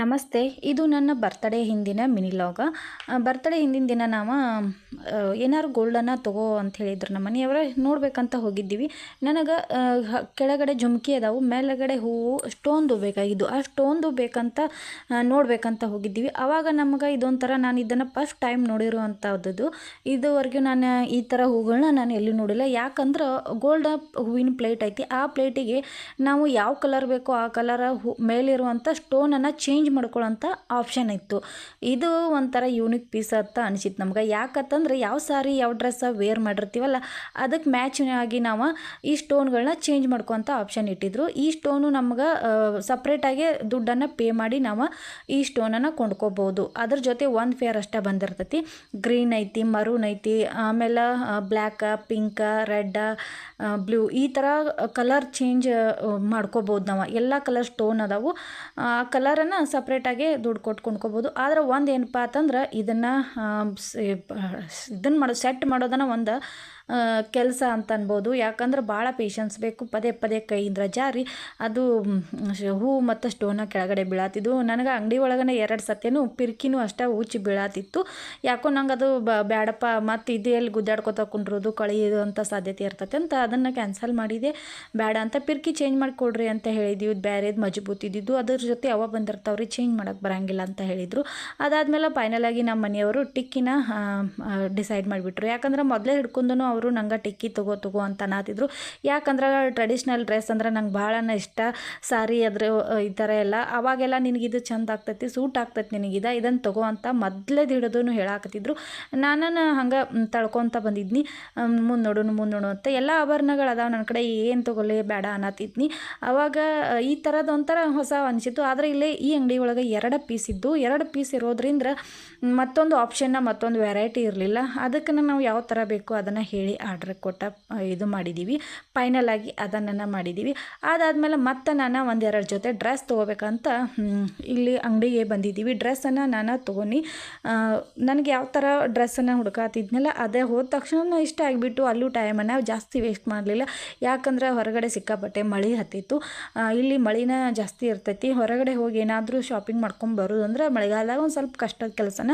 ನಮಸ್ತೆ, ಇದು ನನ್ನ ಬರ್ತಡೇ ಹಿಂದಿನ ಮಿನಿ ಲಾಗ ಬರ್ತಡೇ ಹಿಂದಿನ ದಿನ ನಾವು ಏನಾದ್ರು ಗೋಲ್ಡನ್ನು ತಗೋ ಅಂತ ಹೇಳಿದ್ರು ನಮ್ಮ ಮನೆಯವರ, ನೋಡ್ಬೇಕಂತ ಹೋಗಿದ್ದೀವಿ. ನನಗೆ ಕೆಳಗಡೆ ಜುಮ್ಕಿ ಅದಾವು, ಮೇಲಗಡೆ ಹೂವು, ಸ್ಟೋನ್ದು ಬೇಕಾಗಿದ್ದು, ಆ ಸ್ಟೋನ್ದು ಬೇಕಂತ ನೋಡ್ಬೇಕಂತ ಹೋಗಿದ್ದೀವಿ. ಆವಾಗ ನಮ್ಗೆ ಇದೊಂಥರ ನಾನು ಇದನ್ನು ಫಸ್ಟ್ ಟೈಮ್ ನೋಡಿರುವಂಥದ್ದು ಇದುವರೆಗೂ ನಾನು ಈ ಥರ ಹೂಗಳನ್ನ ನಾನು ಎಲ್ಲೂ ನೋಡಿಲ್ಲ. ಯಾಕಂದ್ರೆ ಗೋಲ್ಡ್ ಹೂವಿನ ಪ್ಲೇಟ್ ಐತಿ. ಆ ಪ್ಲೇಟಿಗೆ ನಾವು ಯಾವ ಕಲರ್ ಬೇಕೋ ಆ ಕಲರ ಹೂ ಮೇಲಿರುವಂಥ ಸ್ಟೋನನ್ನು ಚೇಂಜ್ ಮಾಡ್ಕೊಳ್ಳೋಂಥ ಆಪ್ಷನ್ ಇತ್ತು. ಇದು ಒಂಥರ ಯೂನಿಕ್ ಪೀಸ್ ಅಂತ ಅನಿಸಿತ್ತು ನಮ್ಗೆ. ಯಾಕಂತಂದ್ರೆ ಯಾವ ಸಾರಿ ಯಾವ ಡ್ರೆಸ್ ವೇರ್ ಮಾಡಿರ್ತೀವಲ್ಲ, ಅದಕ್ಕೆ ಮ್ಯಾಚ್ ಆಗಿ ನಾವು ಈ ಸ್ಟೋನ್ಗಳನ್ನ ಚೇಂಜ್ ಮಾಡ್ಕೊತ ಆಪ್ಷನ್ ಇಟ್ಟಿದ್ರು. ಈ ಸ್ಟೋನು ನಮ್ಗೆ ಸಪ್ರೇಟಾಗಿ ದುಡ್ಡನ್ನು ಪೇ ಮಾಡಿ ನಾವು ಈ ಸ್ಟೋನನ್ನು ಕೊಂಡ್ಕೋಬೋದು. ಅದ್ರ ಜೊತೆ ಒಂದು ಫೇರ್ ಅಷ್ಟೇ ಬಂದಿರ್ತೈತಿ. ಗ್ರೀನ್ ಐತಿ ಮರೂನ್ ಐತಿ, ಆಮೇಲೆ ಬ್ಲ್ಯಾಕ ಪಿಂಕ ರೆಡ್ ಬ್ಲೂ ಈ ಥರ ಕಲರ್ ಚೇಂಜ್ ಮಾಡ್ಕೋಬೋದು ನಾವು. ಎಲ್ಲ ಕಲರ್ ಸ್ಟೋನ್ ಅದಾವು. ಆ ಕಲರನ್ನು ಸಪ್ರೇಟಾಗಿ ದುಡ್ಡು ಕೊಟ್ಟು ಕೊಂಡ್ಕೋಬೋದು. ಆದ್ರೆ ಒಂದು ಏನಪ್ಪ ಅಂತಂದ್ರೆ ಇದನ್ನು ಇದನ್ನು ಮಾಡೋ ಸೆಟ್ ಮಾಡೋದನ್ನು ಒಂದು ಕೆಲಸ ಅಂತ ಅನ್ಬೋದು. ಯಾಕಂದ್ರೆ ಭಾಳ ಪೇಷನ್ಸ್ ಬೇಕು. ಪದೇ ಪದೇ ಕೈಯಿಂದ ಜಾರಿ. ಅದು ಹೂ ಮತ್ತು ಸ್ಟೋನ ಕೆಳಗಡೆ ಬೀಳಾತಿದ್ದು ನನಗೆ ಅಂಗಡಿ ಒಳಗನೆ ಎರಡು ಸತ್ಯನೂ, ಪಿರ್ಕಿನೂ ಅಷ್ಟೇ ಉಚ್ಚಿ ಬೀಳಾತಿತ್ತು. ಯಾಕೋ ನಂಗೆ ಅದು ಬ್ಯಾಡಪ್ಪ, ಮತ್ತು ಇದು ಎಲ್ಲಿ ಗುದ್ದಾಡ್ಕೊತ ಕುಂಡ್ರೋದು, ಕಳೆಯೋದು ಅಂತ ಸಾಧ್ಯತೆ ಇರ್ತತೆ ಅಂತ ಅದನ್ನು ಕ್ಯಾನ್ಸಲ್ ಮಾಡಿದೆ. ಬೇಡ ಅಂತ ಪಿರ್ಕಿ ಚೇಂಜ್ ಮಾಡಿಕೊಡ್ರಿ ಅಂತ ಹೇಳಿದ್ವಿ. ಬೇರೆದು ಮಜಬೂತ್ ಇದ್ದಿದ್ದು ಅದ್ರ ಜೊತೆ ಅವ ಬಂದಿರ್ತಾವ್ರಿ. ಚೇಂಜ್ ಮಾಡೋಕ್ಕೆ ಬರಂಗಿಲ್ಲ ಅಂತ ಹೇಳಿದರು. ಅದಾದಮೇಲೆ ಫೈನಲ್ ಆಗಿ ನಮ್ಮ ಮನೆಯವರು ಟಿಕ್ಕಿನ ಡಿಸೈಡ್ ಮಾಡಿಬಿಟ್ರು. ಯಾಕಂದ್ರೆ ಮೊದಲೇ ಹಿಡ್ಕೊಂಡು ಅವರು, ನಂಗೆ ಟಿಕ್ಕಿ ತಗೋ ತಗೋ ಅಂತ ಅನ್ನತಿದ್ರು ಯಾಕಂದ್ರೆ ಟ್ರೆಡಿಷ್ನಲ್ ಡ್ರೆಸ್ ಅಂದ್ರೆ ನಂಗೆ ಭಾಳ ಇಷ್ಟ. ಸಾರಿ ಅದ್ರ ಈ ಥರ ಎಲ್ಲ. ಅವಾಗೆಲ್ಲ ನಿನಗಿದು ಚಂದ ಆಗ್ತೈತಿ, ಸೂಟ್ ಆಗ್ತೈತಿ ನಿನಗಿದ ಇದನ್ನು ತಗೋ ಅಂತ ಮೊದಲೇ ಹಿಡಿದು ಹೇಳಾಕತ್ತಿದ್ರು. ನಾನು ಹಂಗೆ ತಳ್ಕೊತ ಬಂದಿದ್ನಿ. ಮುಂದೆ ನೋಡೋಣ ಮುಂದೆ ನೋಡು ಅಂತ. ಎಲ್ಲ ಆಭರಣಗಳು ಅದಾವೆ ನನ್ನ ಕಡೆ. ಏನು ತಗೊಳ್ಳಿ, ಬೇಡ ಅನ್ನತ್ತಿದ್ನಿ ಅವಾಗ ಈ ಥರದ್ದು ಒಂಥರ ಹೊಸ ಅನಿಸಿತು ಆದರೆ ಇಲ್ಲೇ ಈ ಒಳಗೆ ಎರಡು ಪೀಸ್ ಇದ್ದು ಎರಡು ಪೀಸ್ ಇರೋದ್ರಿಂದ ಮತ್ತೊಂದು ಆಪ್ಷನ್ನ ಮತ್ತೊಂದು ವೆರೈಟಿ ಇರಲಿಲ್ಲ. ಅದಕ್ಕೆ ನಾವು ಯಾವ ಥರ ಬೇಕು ಅದನ್ನು ಹೇಳಿ ಆರ್ಡ್ರ್ ಕೊಟ್ಟ ಇದು ಮಾಡಿದ್ದೀವಿ ಫೈನಲ್ ಆಗಿ ಅದನ್ನು ಮಾಡಿದ್ದೀವಿ ಅದಾದಮೇಲೆ ಮತ್ತೆ ನಾನು ಒಂದೆರಡು ಜೊತೆ ಡ್ರೆಸ್ ತೊಗೋಬೇಕಂತ ಇಲ್ಲಿ ಅಂಗಡಿಗೆ ಬಂದಿದ್ದೀವಿ ಡ್ರೆಸ್ಸನ್ನು ನಾನು ತೊಗೊಂಡು ನನಗೆ ಯಾವ ಥರ ಡ್ರೆಸ್ಸನ್ನು ಹುಡುಕಾತಿದ್ನಲ್ಲ, ಅದೇ ಹೋದ ತಕ್ಷಣ ಇಷ್ಟ ಆಗಿಬಿಟ್ಟು ಅಲ್ಲೂ ಟೈಮನ್ನು ಜಾಸ್ತಿ ವೇಸ್ಟ್ ಮಾಡಲಿಲ್ಲ. ಯಾಕಂದ್ರೆ ಹೊರಗಡೆ ಸಿಕ್ಕಾಪಟ್ಟೆ ಮಳೆ ಹತ್ತಿತ್ತು. ಇಲ್ಲಿ ಮಳಿನ ಜಾಸ್ತಿ ಇರ್ತೈತಿ. ಹೊರಗಡೆ ಹೋಗಿ ಏನಾದರೂ ಶಾಪಿಂಗ್ ಮಾಡ್ಕೊಂಡು ಬರೋದು ಅಂದ್ರೆ ಮಳೆಗಾಲದಾಗ ಒಂದು ಸ್ವಲ್ಪ ಕಷ್ಟದ ಕೆಲಸನ.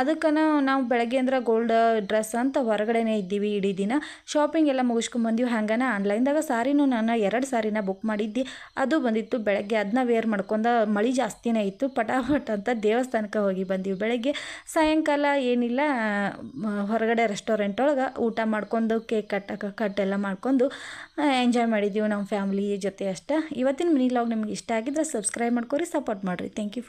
ಅದಕ್ಕೆ ನಾವು ಬೆಳಗ್ಗೆ ಅಂದ್ರೆ ಗೋಲ್ಡ್ ಡ್ರೆಸ್ ಅಂತ ಹೊರಗಡೆನೇ ಇದ್ದೀವಿ ಇಡೀ ದಿನ. ಶಾಪಿಂಗ್ ಎಲ್ಲ ಮುಗಿಸ್ಕೊಂಡು ಬಂದೀವಿ. ಹಂಗನ ಆನ್ಲೈನ್ದಾಗ ಸಾರಿನೂ ನಾನು ಎರಡು ಸಾರಿನ ಬುಕ್ ಮಾಡಿದ್ದೆ. ಅದು ಬಂದಿತ್ತು ಬೆಳಗ್ಗೆ. ಅದನ್ನ ವೇರ್ ಮಾಡ್ಕೊಂಡ ಮಳೆ ಜಾಸ್ತಿನೇ ಇತ್ತು. ಪಟಾಪಟ್ ಅಂತ ದೇವಸ್ಥಾನಕ್ಕೆ ಹೋಗಿ ಬಂದೀವಿ. ಬೆಳಗ್ಗೆ ಸಾಯಂಕಾಲ ಏನಿಲ್ಲ ಹೊರಗಡೆ ರೆಸ್ಟೋರೆಂಟ್ ಒಳಗೆ ಊಟ ಮಾಡ್ಕೊಂಡು ಕೇಕ್ ಕಟ್ಟ ಕಟ್ ಎಲ್ಲ ಮಾಡ್ಕೊಂಡು ಎಂಜಾಯ್ ಮಾಡಿದ್ದೀವಿ ನಮ್ಮ ಫ್ಯಾಮಿಲಿ ಜೊತೆ ಅಷ್ಟೇ. ಇವತ್ತಿನ ಮಿನಿ ಲಾಗ್ ನಿಮ್ಗೆ ಇಷ್ಟ ಆಗಿದ್ರೆ ಸಬ್ಸ್ಕ್ರೈಬ್ ಮಾಡ್ಕೊರಿ ಸಪೋರ್ಟ್ ಮಾಡಿರಿ. Thank you.